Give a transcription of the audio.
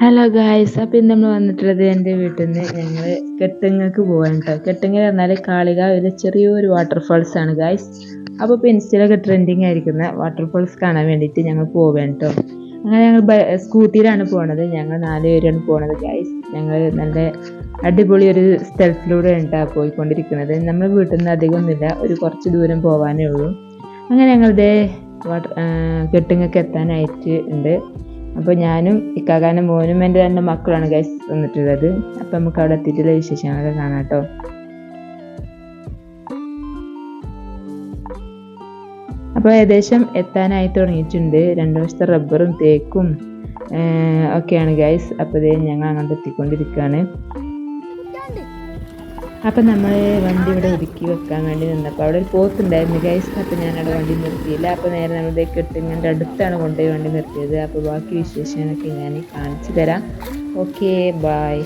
Hello guys അപ്പം ഇന്ന് നമ്മൾ വന്നിട്ടുള്ളത് എന്റെ വീട്ടിൽ നിന്ന് ഞങ്ങൾ കെട്ടിങ്ങക്ക് പോകാൻ കേട്ടോ കെട്ടിങ്ങ പറഞ്ഞാൽ കാളികാവിലെ ചെറിയൊരു വാട്ടർഫാൾസ് ആണ് ഗായ്സ് അപ്പോൾ ഇപ്പോൾ ഇൻസ്റ്റയിലൊക്കെ ട്രെൻഡിങ് ആയിരിക്കുന്ന വാട്ടർഫാൾസ് കാണാൻ വേണ്ടിയിട്ട് ഞങ്ങൾ പോവാൻ കേട്ടോ അങ്ങനെ ഞങ്ങൾ സ്കൂട്ടിയിലാണ് പോണത്. ഞങ്ങൾ നാല് പേരാണ് പോണത് ഗായ്സ് ഞങ്ങൾ നല്ല അടിപൊളി ഒരു സ്ഥലത്തിലൂടെ ഉണ്ടാ പോയിക്കൊണ്ടിരിക്കുന്നത്. നമ്മുടെ വീട്ടിൽ നിന്ന് അധികമൊന്നുമില്ല. ഒരു കുറച്ച് ദൂരം പോകാനേ ഉള്ളൂ. അങ്ങനെ ഞങ്ങളുടെ വാട്ടർ കെട്ടിങ്ങൊക്കെ എത്താനായിട്ട് ഉണ്ട് അപ്പോൾ ഞാനും ഇക്കാക്കാനും മോനും എന്റെ രണ്ട് മക്കളാണ് ഗൈസ് വന്നിട്ടുള്ളത്. അപ്പം നമുക്ക് അവിടെ എത്തിയിട്ടുള്ള വിശേഷങ്ങളൊക്കെ കാണാം കേട്ടോ. അപ്പോൾ ഏകദേശം എത്താനായി തുടങ്ങിയിട്ടുണ്ട്. രണ്ട് വശത്തെ റബ്ബറും തേക്കും ഒക്കെയാണ് ഗൈസ് അപ്പോൾ ഞങ്ങൾ അങ്ങോട്ട് എത്തിക്കൊണ്ടിരിക്കുകയാണ്. അപ്പം നമ്മൾ വണ്ടി ഇവിടെ ഒതുക്കി വെക്കാൻ വേണ്ടി നിന്നപ്പോൾ അവിടെ ഒരു പോത്തുണ്ടായിരുന്നു ഗൈസ് അപ്പം ഞാൻ അവിടെ വണ്ടി നിർത്തിയില്ല. അപ്പോൾ നേരെ നമ്മുടെ കെട്ടിങ്ങന്റെ അടുത്താണ് കൊണ്ടുപോയി വണ്ടി നിർത്തിയത്. അപ്പോൾ ബാക്കി വിശേഷങ്ങളൊക്കെ ഞാൻ കാണിച്ചു തരാം. Okay bye